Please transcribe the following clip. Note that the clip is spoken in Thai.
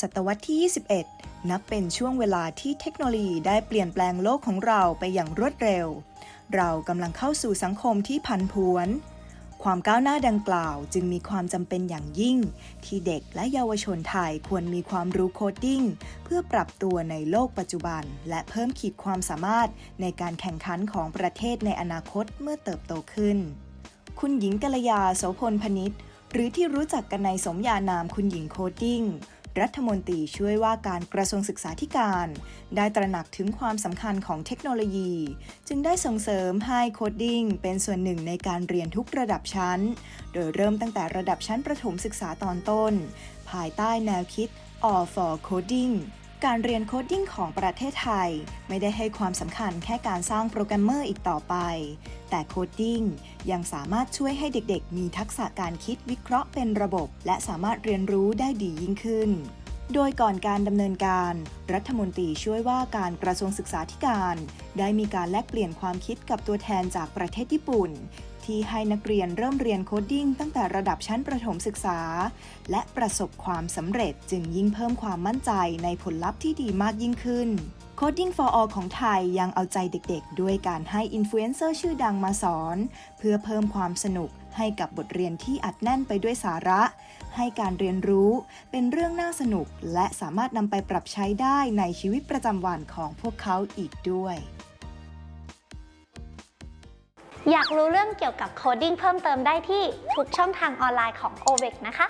ศตวรรษที่ 21 นับเป็นช่วงเวลาที่เทคโนโลยีได้เปลี่ยนแปลงโลกของเราไปอย่างรวดเร็ว เรากำลังเข้าสู่สังคมที่พันผวน ความก้าวหน้าดังกล่าวจึงมีความจำเป็นอย่างยิ่ง ที่เด็กและเยาวชนไทยควรมีความรู้โคดดิ้ง เพื่อปรับตัวในโลกปัจจุบัน และเพิ่มขีดความสามารถในการแข่งขันของประเทศในอนาคตเมื่อเติบโตขึ้น คุณหญิงกัลยาโสพลพนิษฐ์ หรือที่รู้จักกันในสมญานามคุณหญิงโคดิ้ง รัฐมนตรีช่วยว่าการกระทรวงศึกษาธิการ ได้ตระหนักถึงความสำคัญของเทคโนโลยี จึงได้ส่งเสริมให้โคดดิ้งเป็นส่วนหนึ่งในการเรียนทุกระดับชั้น โดยเริ่มตั้งแต่ระดับชั้นประถมศึกษาตอนต้น ภายใต้แนวคิด All for Coding การเรียนโคดดิ้งของประเทศไทย ไม่ได้ให้ความสำคัญแค่การสร้างโปรแกรมเมอร์อีกต่อไป แต่โคดดิ้งยังสามารถช่วยให้เด็กๆ มีทักษะการคิดวิเคราะห์เป็นระบบ และสามารถเรียนรู้ได้ดียิ่งขึ้น โดยก่อนการดำเนินการ รัฐมนตรีช่วยว่าการกระทรวงศึกษาธิการ ได้มีการแลกเปลี่ยนความคิดกับตัวแทนจากประเทศญี่ปุ่น ที่ให้นักเรียนเริ่มเรียนโคดดิ้งตั้งแต่ระดับชั้นประถมศึกษา และประสบความสำเร็จจึงยิ่งเพิ่มความมั่นใจในผลลัพธ์ที่ดีมากยิ่งขึ้น Coding for All ของไทยยังเอาใจเด็กๆ ด้วยการให้อินฟลูเอนเซอร์ชื่อดังมาสอน เพื่อเพิ่มความสนุกให้กับบทเรียนที่อัดแน่นไปด้วยสาระ ให้การเรียนรู้เป็นเรื่องน่าสนุก และสามารถนำไปปรับใช้ได้ในชีวิตประจำวันของพวกเขาอีกด้วย อยากรู้เรื่องเกี่ยวกับโคดิ้งเพิ่มเติมได้ที่ทุกช่องทางออนไลน์ของ o v e c นะคะ